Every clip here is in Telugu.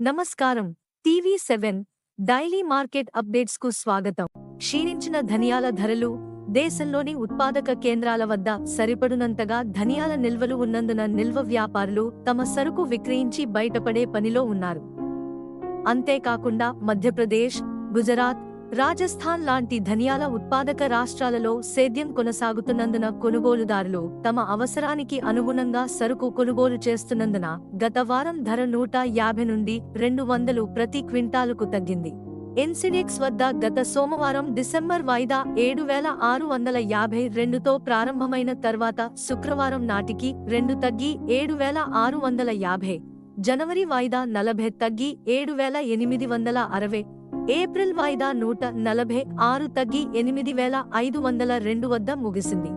నమస్కారం. టీవీ సెవెన్ డైలీ మార్కెట్ అప్డేట్స్కు స్వాగతం. క్షీణించిన ధనియాల ధరలు దేశంలోని ఉత్పాదక కేంద్రాల వద్ద సరిపడునంతగా ధనియాల నిల్వలు ఉన్నందున నిల్వ వ్యాపారులు తమ సరుకు విక్రయించి బయటపడే పనిలో ఉన్నారు. అంతేకాకుండా మధ్యప్రదేశ్ గుజరాత్ రాజస్థాన్ లాంటి ధనియాల ఉత్పాదక రాష్ట్రాలలో సేద్యం కొనసాగుతున్నందున కొనుగోలుదారులు తమ అవసరానికి అనుగుణంగా సరుకు కొనుగోలు చేస్తున్నందున గత వారం ధర నూట యాభై నుండి రెండు వందలు ప్రతి క్వింటాలుకు తగ్గింది. ఎన్సిడెక్స్ వద్ద గత సోమవారం డిసెంబర్ వాయిదా ఏడు వేల ఆరు వందల యాభై రెండుతో ప్రారంభమైన తర్వాత శుక్రవారం నాటికి రెండు తగ్గి ఏడు వేల ఆరు వందల యాభై. జనవరి వాయిదా నలభై తగ్గి ఏడు వేల ఎనిమిది వందల అరవై. ఏప్రిల్ వాయిదా నూట నలభై ఆరు తగ్గి ఎనిమిది వేల ఐదు వందల రెండు వద్ద ముగిసింది.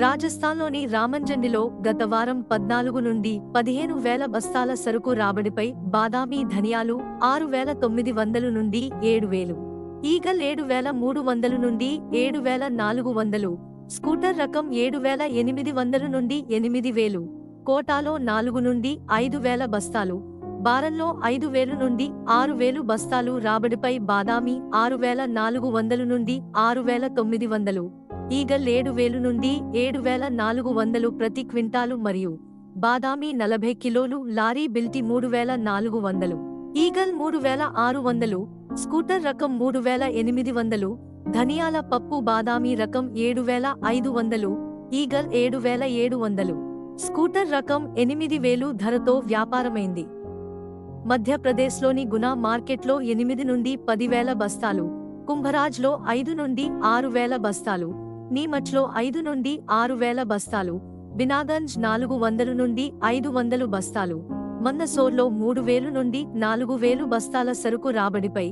రాజస్థాన్లోని రామంజండిలో గత వారం పద్నాలుగు నుండి పదిహేను వేల బస్తాల సరుకు రాబడిపై బాదామి ధనియాలు ఆరు వేల తొమ్మిది వందలు నుండి ఏడు వేలు ఈగల్ ఏడు వేల మూడు వందలు నుండి ఏడు వేల నాలుగు వందలు స్కూటర్ రకం ఏడు వేల ఎనిమిది వందలు నుండి ఎనిమిది వేలు కోటాలో నాలుగు నుండి ఐదు వేల బస్తాలు బారంలో ఐదు వేలు నుండి ఆరు వేలు బస్తాలు రాబడిపై బాదామి ఆరు వేల నాలుగు వందలు నుండి ఆరు వేల తొమ్మిది వందలు ఈగల్ ఏడు వేలు నుండి ఏడు వేల నాలుగు వందలు ప్రతి క్వింటాలు మరియు బాదామి నలభై కిలోలు లారీ బిల్టి మూడు వేల నాలుగు వందలు ఈగల్ మూడు వేల ఆరు వందలు స్కూటర్ రకం మూడు వేల ఎనిమిది వందలు ధనియాల పప్పు బాదామి రకం ఏడు వేల ఐదు వందలు ఈగల్ ఏడు వేల ఏడు వందలు స్కూటర్ రకం ఎనిమిది వేలు ధరతో వ్యాపారమైంది. మధ్యప్రదేశ్లోని గునా మార్కెట్లో ఎనిమిది నుండి పదివేల బస్తాలు కుంభరాజ్లో ఐదు నుండి ఆరు వేల బస్తాలు నీమచ్లో ఐదు నుండి ఆరు వేల బస్తాలు బినాగంజ్ నాలుగు వందలు నుండి ఐదు వందలు బస్తాలు మందసోర్లో మూడు వేలు నుండి నాలుగు వేలు బస్తాల సరుకు రాబడిపై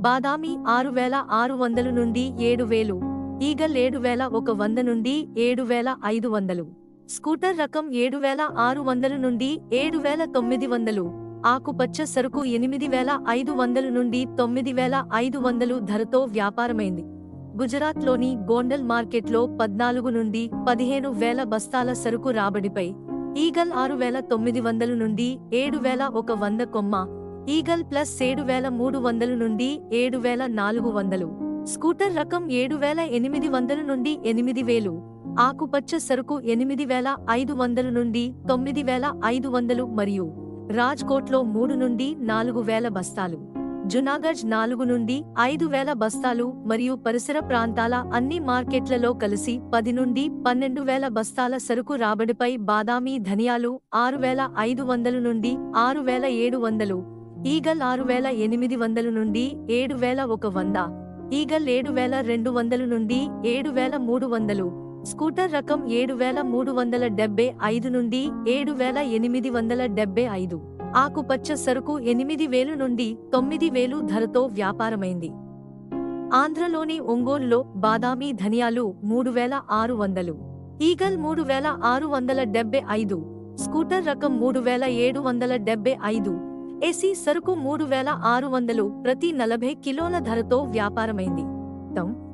బాదామి ఆరు వేల ఆరు వందలు నుండి ఏడు వేలు ఈగల్ ఏడు వేల ఒక వంద నుండి ఏడు వేల ఐదు వందలు స్కూటర్ రకం ఏడు వేల ఆరు వందలు నుండి ఏడు వేల తొమ్మిది వందలు ఆకుపచ్చ సరుకు ఎనిమిది వేల ఐదు వందలు నుండి తొమ్మిది వేల ఐదు వందలు ధరతో వ్యాపారమైంది. గుజరాత్లోని గోండల్ మార్కెట్లో పద్నాలుగు నుండి పదిహేను వేల బస్తాల సరుకు రాబడిపై ఈగల్ ఆరు వేల తొమ్మిది వందలు నుండి ఏడు వేల ఒక వంద కొమ్మ ఈగల్ ప్లస్ ఏడు వేల మూడు వందలు నుండి ఏడు వేల నాలుగు వందలు స్కూటర్ రకం ఏడు వేల ఎనిమిది వందలు నుండి ఎనిమిది వేలు ఆకుపచ్చ సరుకు ఎనిమిది వేల ఐదు వందలు నుండి తొమ్మిది వేల ఐదు వందలు మరియు రాజ్కోట్లో మూడు నుండి నాలుగు వేల బస్తాలు జునాగఢ్ నాలుగు నుండి ఐదు వేల బస్తాలు మరియు పరిసర ప్రాంతాల అన్ని మార్కెట్లలో కలిసి పది నుండి పన్నెండు వేల బస్తాల సరుకు రాబడిపై బాదామీ ధనియాలు ఆరు వేల ఐదు వందలు నుండి ఆరు వేల ఏడు వందలు ఈగల్ ఆరు వేల ఎనిమిది వందలు నుండి ఏడు వేల ఒక వంద ఈగల్ ఏడు వేల రెండు వందలు నుండి ఏడు వేల మూడు వందలు స్కూటర్ రకం ఏడు వేల మూడు వందల డెబ్బై ఐదు నుండి ఏడు వేల ఎనిమిది వందల డెబ్బై ఐదు. ఆకుపచ్చ సరుకు ఎనిమిది వేలు నుండి తొమ్మిది వేలు ధరతో వ్యాపారమైంది. ఆంధ్రలోని ఒంగోలులో బాదామి ధనియాలు మూడు వేల ఆరు వందలు. ఈగల్ మూడు వేల ఆరు వందల డెబ్బై ఐదు. స్కూటర్ రకం మూడు వేల ఏడు వందల డెబ్బై ఐదు. ఏసీ సరుకు మూడు వేల ఆరు వందలు ప్రతి నలభై కిలోల ధరతో వ్యాపారమైంది. తం